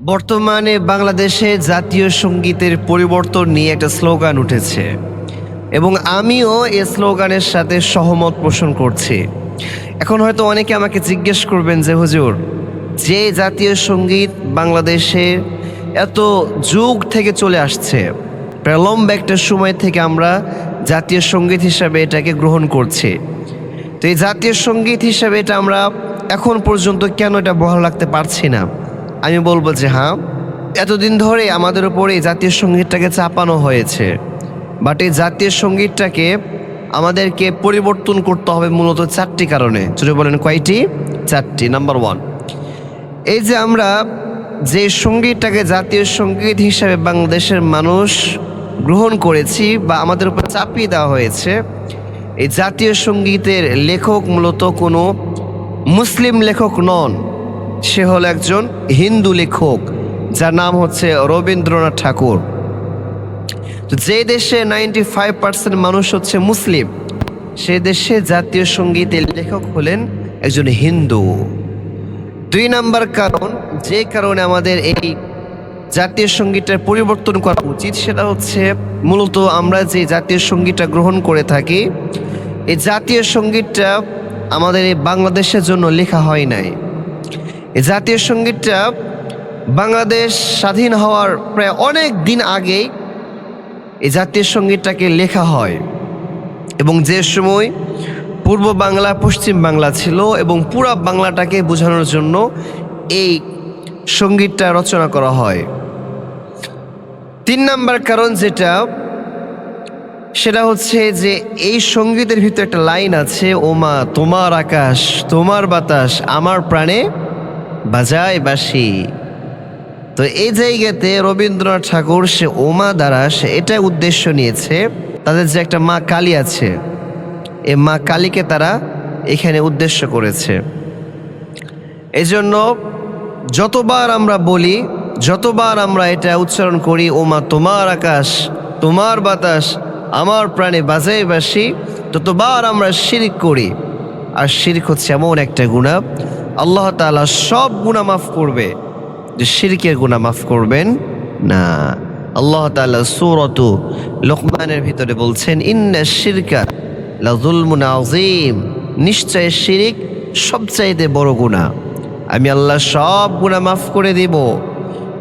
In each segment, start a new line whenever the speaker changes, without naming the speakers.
বর্তমানে বাংলাদেশে জাতীয় সঙ্গীতের পরিবর্তন নিয়ে একটা স্লোগান উঠেছে। এবং আমিও এই স্লোগানের সাথে সহমত পোষণ করছি। এখন হয়তো অনেকে আমাকে জিজ্ঞেস করবেন যে, হুজুর, যে জাতীয় সংগীত বাংলাদেশে এত যুগ থেকে চলে আসছে প্রায় লম্বা একটা সময় থেকে আমরা জাতীয় সংগীত হিসাবে এটাকে গ্রহণ করছি। তো এই জাতীয় সংগীত হিসাবে এটা আমরা এখন পর্যন্ত কেন এটা বহাল রাখতে পারছি না? আমি বলব যে হ্যাঁ এতদিন ধরে আমাদের উপরে এই জাতীয় সঙ্গীতটাকে চাপানো হয়েছে। বাট এই জাতীয় সঙ্গীতটাকে আমাদেরকে পরিবর্তন করতে হবে মূলত চারটি কারণে। যদি বলেন কয়টি? চারটি। নাম্বার ওয়ান এই যে আমরা যে সঙ্গীতটাকে জাতীয় সংগীত হিসাবে বাংলাদেশের মানুষ গ্রহণ করেছি বা আমাদের উপর চাপিয়ে দেওয়া হয়েছে, এই জাতীয় সঙ্গীতের লেখক মূলত কোনো মুসলিম লেখক নন। সে হল একজন হিন্দু লেখক, যার নাম হচ্ছে রবীন্দ্রনাথ ঠাকুর। যে দেশে নাইনটি ফাইভ পার্সেন্ট মানুষ হচ্ছে মুসলিম, সে দেশে জাতীয় সঙ্গীতের লেখক হলেন একজন হিন্দু। দুই নাম্বার কারণ, যে কারণে আমাদের এই জাতীয় সঙ্গীতটার পরিবর্তন করা উচিত, সেটা হচ্ছে মূলত আমরা যে জাতীয় সঙ্গীতটা গ্রহণ করে থাকি, এই জাতীয় সঙ্গীতটা আমাদের এই বাংলাদেশের জন্য লেখা হয় নাই। জাতীয় সঙ্গীতটা বাংলাদেশ স্বাধীন হওয়ার প্রায় অনেক দিন আগেই এই জাতীয় সঙ্গীতটাকে লেখা হয়। এবং যে সময় পূর্ব বাংলা, পশ্চিম বাংলা ছিল এবং পুরা বাংলাটাকে বোঝানোর জন্য এই সঙ্গীতটা রচনা করা হয়। তিন নাম্বার কারণ যেটা, সেটা হচ্ছে যে এই সঙ্গীতের ভিতরে একটা লাইন আছে, ওমা, তোমার আকাশ, তোমার বাতাস, আমার প্রাণে বাজায় বাসি তো এই জায়গাতে রবীন্দ্রনাথ ঠাকুর, সে ওমা দ্বারা সে এটা উদ্দেশ্য নিয়েছে, তাদের যে একটা মা কালী আছে এই মা কালীকে তারা এখানে উদ্দেশ্য করেছে। এজন্য যতবার আমরা বলি, যতবার আমরা এটা উচ্চারণ করি, ওমা তোমার আকাশ, তোমার বাতাস, আমার প্রাণে বাজাই বাসি ততবার আমরা শিরিক করি। আর শিরিক হচ্ছে এমন একটা গুণা আল্লাহ তাআলা সব গুণা মাফ করবে। যে শিরকের গুণা মাফ করবেন না। আল্লাহ তাআলা সূরত লোকমানের ভিতরে বলছেন, ইন্না শিরকা লাযুলমুন আযীম। নিশ্চয় শিরিক সবচাইতে বড় গুণা আমি আল্লাহ সব গুণা মাফ করে দিব,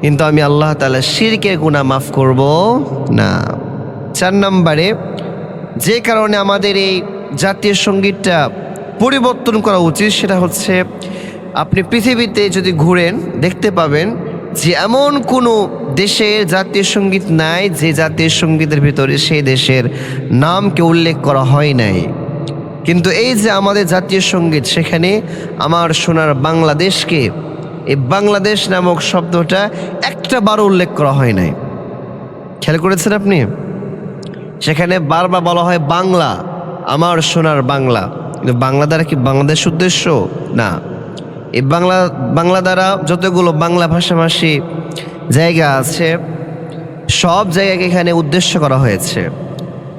কিন্তু আমি আল্লাহ তাআলা শিরকের গুণা মাফ করব না। চার নম্বরে, যে কারণে আমাদের এই জাতীয় সঙ্গীতটা পরিবর্তন করা উচিত সেটা হচ্ছে আপনি পৃথিবীতে যদি ঘুরেন, দেখতে পাবেন যে এমন কোনো দেশের জাতীয় সংগীত নাই যে জাতীয় সঙ্গীতের ভিতরে সেই দেশের নামকে উল্লেখ করা হয় নাই। কিন্তু এই যে আমাদের জাতীয় সংগীত, সেখানে আমার সোনার বাংলাদেশকে এই বাংলাদেশ নামক শব্দটা একটা বারও উল্লেখ করা হয় নাই। খেয়াল করেছেন আপনি? সেখানে বারবার বলা হয় বাংলা, আমার সোনার বাংলা। কিন্তু বাংলা দ্বারা কি বাংলাদেশ উদ্দেশ্য? না। এই বাংলা বাংলা দ্বারা যতগুলো বাংলা ভাষাভাষী জায়গা আছে, সব জায়গাকে এখানে উদ্দেশ্য করা হয়েছে।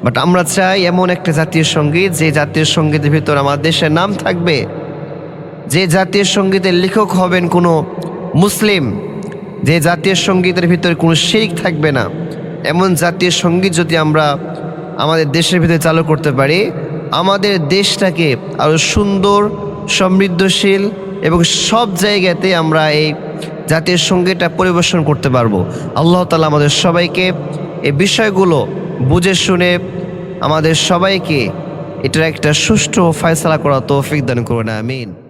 বাট আমরা চাই এমন একটা জাতীয় সংগীত, যে জাতীয় সঙ্গীতের ভিতর আমার দেশের নাম থাকবে। যে জাতীয় সঙ্গীতের লেখক হবেন কোনো মুসলিম, যে জাতীয় সঙ্গীতের ভিতরে কোনো শিরিক থাকবে না। এমন জাতীয় সংগীত যদি আমরা আমাদের দেশের ভিতরে চালু করতে পারি আমাদের দেশটাকে আরও সুন্দর, সমৃদ্ধশীল এবং সব জায়গাতে আমরা এই জাতীয় সঙ্গীতটা পরিবেশন করতে পারব। আল্লাহ তালা আমাদের সবাইকে এই বিষয়গুলো বুঝে শুনে আমাদের সবাইকে এটার একটা সুষ্ঠু ফয়সলা করা তৌফিক দান করুন, আমিন।